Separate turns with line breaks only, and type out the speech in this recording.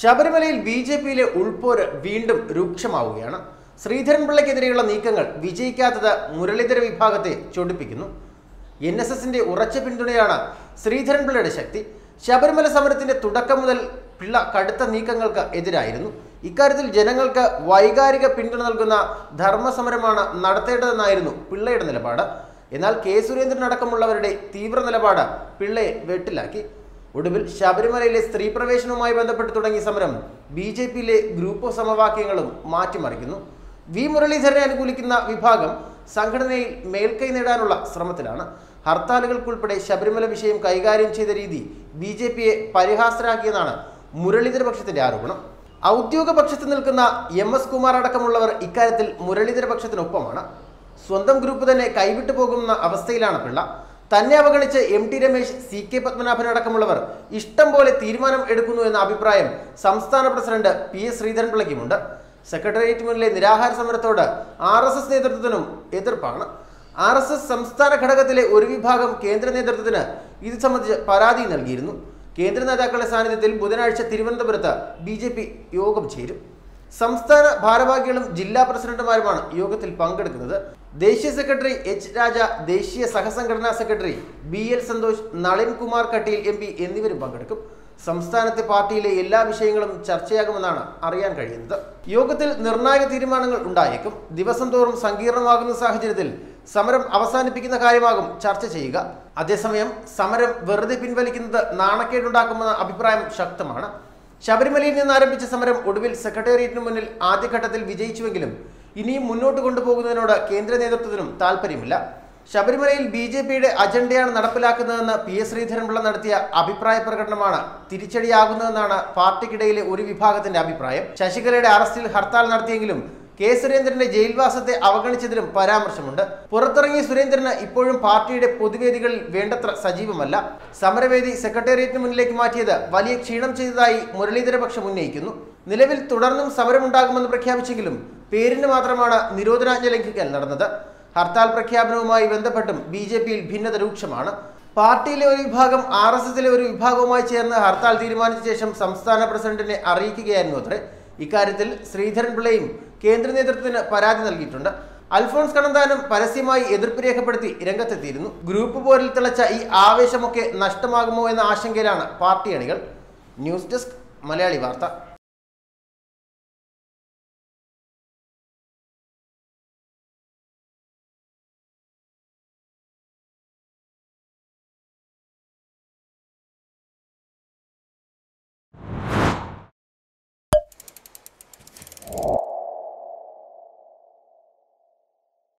ശബരിമലയിൽ B J പിയിലെ ഉൾപോര് വീണ്ടും രൂക്ഷമാവുകയാണ്. ശ്രീധരൻപിള്ളയ്ക്കെതിരെയുള്ള നീക്കങ്ങൾ വിജയിക്കാത്തത് മുരളീധര വിഭാഗത്തെ ചൊടിപ്പിക്കുന്നു. എൻ എസ് എസിന്റെ ഉറച്ച പിന്തുണയാണ് ശ്രീധരൻപിള്ളയുടെ ശക്തി. ശബരിമല സമരത്തിന്റെ തുടക്കം മുതൽ പിള്ള കടുത്ത നീക്കങ്ങൾക്ക് എതിരായിരുന്നു. ഇക്കാര്യത്തിൽ ജനങ്ങൾക്ക് വൈകാരിക പിന്തുണ നൽകുന്ന ധർമ്മസമരമാണ് നടത്തേണ്ടതെന്നായിരുന്നു പിള്ളയുടെ നിലപാട്. എന്നാൽ കെ സുരേന്ദ്രൻ അടക്കമുള്ളവരുടെ തീവ്ര നിലപാട് പിള്ളയെ വെട്ടിലാക്കി. ഒടുവിൽ ശബരിമലയിലെ സ്ത്രീ പ്രവേശനവുമായി ബന്ധപ്പെട്ട് തുടങ്ങിയ സമരം ബി ജെ പിയിലെ ഗ്രൂപ്പ് സമവാക്യങ്ങളും മാറ്റിമറിക്കുന്നു. വി മുരളീധരനെ അനുകൂലിക്കുന്ന വിഭാഗം സംഘടനയിൽ മേൽക്കൈ നേടാനുള്ള ശ്രമത്തിലാണ്. ഹർത്താലുകൾക്കുൾപ്പെടെ ശബരിമല വിഷയം കൈകാര്യം ചെയ്ത രീതി ബി ജെ പിയെ പരിഹാസരാക്കിയെന്നാണ് മുരളീധര പക്ഷത്തിന്റെ ആരോപണം. ഔദ്യോഗിക പക്ഷത്ത് നിൽക്കുന്ന എം എസ് കുമാർ അടക്കമുള്ളവർ ഇക്കാര്യത്തിൽ മുരളീധര പക്ഷത്തിനൊപ്പമാണ്. സ്വന്തം ഗ്രൂപ്പ് തന്നെ കൈവിട്ടു പോകുന്ന അവസ്ഥയിലാണ് പിള്ള. തന്നെ അവഗണിച്ച് M T Ramesh C K Padmanabhan അടക്കമുള്ളവർ ഇഷ്ടം പോലെ തീരുമാനം എടുക്കുന്നു എന്ന അഭിപ്രായം സംസ്ഥാന പ്രസിഡന്റ് പി എസ് ശ്രീധരൻപിള്ളയ്ക്കുമുണ്ട്. സെക്രട്ടേറിയറ്റ് മുന്നിലെ നിരാഹാര സമരത്തോട് ആർ എസ് എസ് നേതൃത്വത്തിനും എതിർപ്പാണ്. ആർ എസ് എസ് സംസ്ഥാന ഘടകത്തിലെ ഒരു വിഭാഗം കേന്ദ്ര നേതൃത്വത്തിന് ഇത് സംബന്ധിച്ച് പരാതി നൽകിയിരുന്നു. കേന്ദ്ര നേതാക്കളുടെ സാന്നിധ്യത്തിൽ ബുധനാഴ്ച തിരുവനന്തപുരത്ത് ബി യോഗം ചേരും. സംസ്ഥാന ഭാരവാഹികളും ജില്ലാ പ്രസിഡന്റുമാരുമാണ് യോഗത്തിൽ പങ്കെടുക്കുന്നത്. ദേശീയ സെക്രട്ടറി എച്ച് രാജ ദേശീയ സഹസംഘടനാ secretary B L Santhosh Nalin Kumar Kateel M P എന്നിവരും പങ്കെടുക്കും. സംസ്ഥാനത്തെ പാർട്ടിയിലെ എല്ലാ വിഷയങ്ങളും ചർച്ചയാകുമെന്നാണ് അറിയാൻ കഴിയുന്നത്. യോഗത്തിൽ നിർണായക തീരുമാനങ്ങൾ ഉണ്ടായേക്കും. ദിവസം തോറും സങ്കീർണമാകുന്ന സാഹചര്യത്തിൽ സമരം അവസാനിപ്പിക്കുന്ന കാര്യമാകും ചർച്ച ചെയ്യുക. അതേസമയം സമരം വെറുതെ പിൻവലിക്കുന്നത് നാണക്കേടുണ്ടാക്കുമെന്ന അഭിപ്രായം ശക്തമാണ്. ശബരിമലയിൽ നിന്ന് ആരംഭിച്ച സമരം ഒടുവിൽ സെക്രട്ടേറിയറ്റിന് മുന്നിൽ ആദ്യഘട്ടത്തിൽ വിജയിച്ചുവെങ്കിലും ഇനിയും മുന്നോട്ട് കൊണ്ടുപോകുന്നതിനോട് കേന്ദ്ര നേതൃത്വത്തിനും താല്പര്യമില്ല ശബരിമലയിൽ ബി ജെ പിയുടെ അജണ്ടയാണ് നടപ്പിലാക്കുന്നതെന്ന് പി എസ് ശ്രീധരൻപിള്ള നടത്തിയ അഭിപ്രായ പ്രകടനമാണ് തിരിച്ചടിയാകുന്നതെന്നാണ് പാർട്ടിക്കിടയിലെ ഒരു വിഭാഗത്തിന്റെ അഭിപ്രായം. ശശികലയുടെ അറസ്റ്റിൽ ഹർത്താൽ നടത്തിയെങ്കിലും കെ സുരേന്ദ്രന്റെ ജയിൽവാസത്തെ അവഗണിച്ചതിലും പരാമർശമുണ്ട്. പുറത്തിറങ്ങിയ സുരേന്ദ്രന് ഇപ്പോഴും പാർട്ടിയുടെ പൊതുവേദികളിൽ വേണ്ടത്ര സജീവമല്ല. സമരവേദി സെക്രട്ടേറിയറ്റിന് മുന്നിലേക്ക് മാറ്റിയത് വലിയ ക്ഷീണം ചെയ്തതായി മുരളീധരപക്ഷം ഉന്നയിക്കുന്നു. നിലവിൽ തുടർന്നും സമരമുണ്ടാകുമെന്ന് പ്രഖ്യാപിച്ചെങ്കിലും പേരിന് മാത്രമാണ് നിരോധനാജ്ഞ ലംഘിക്കൽ നടന്നത്. ഹർത്താൽ പ്രഖ്യാപനവുമായി ബന്ധപ്പെട്ടും ബി ജെ പിയിൽ ഭിന്നത രൂക്ഷമാണ്. പാർട്ടിയിലെ ഒരു വിഭാഗം ആർ എസ് എസിലെ ഒരു വിഭാഗവുമായി ചേർന്ന് ഹർത്താൽ തീരുമാനിച്ച ശേഷം സംസ്ഥാന പ്രസിഡന്റിനെ അറിയിക്കുകയായിരുന്നു അത്രേ. ഇക്കാര്യത്തിൽ ശ്രീധരൻപിള്ളയും കേന്ദ്ര നേതൃത്വത്തിന് പരാതി നൽകിയിട്ടുണ്ട്. അൽഫോൺസ് കണ്ണന്താനം പരസ്യമായി എതിർപ്പ് രേഖപ്പെടുത്തി രംഗത്തെത്തിയിരുന്നു. ഗ്രൂപ്പ് പോരിൽ തിളച്ച ഈ ആവേശമൊക്കെ നഷ്ടമാകുമോ എന്ന ആശങ്കയിലാണ് പാർട്ടി അണികൾ. ന്യൂസ് ഡെസ്ക് മലയാളി വാർത്ത.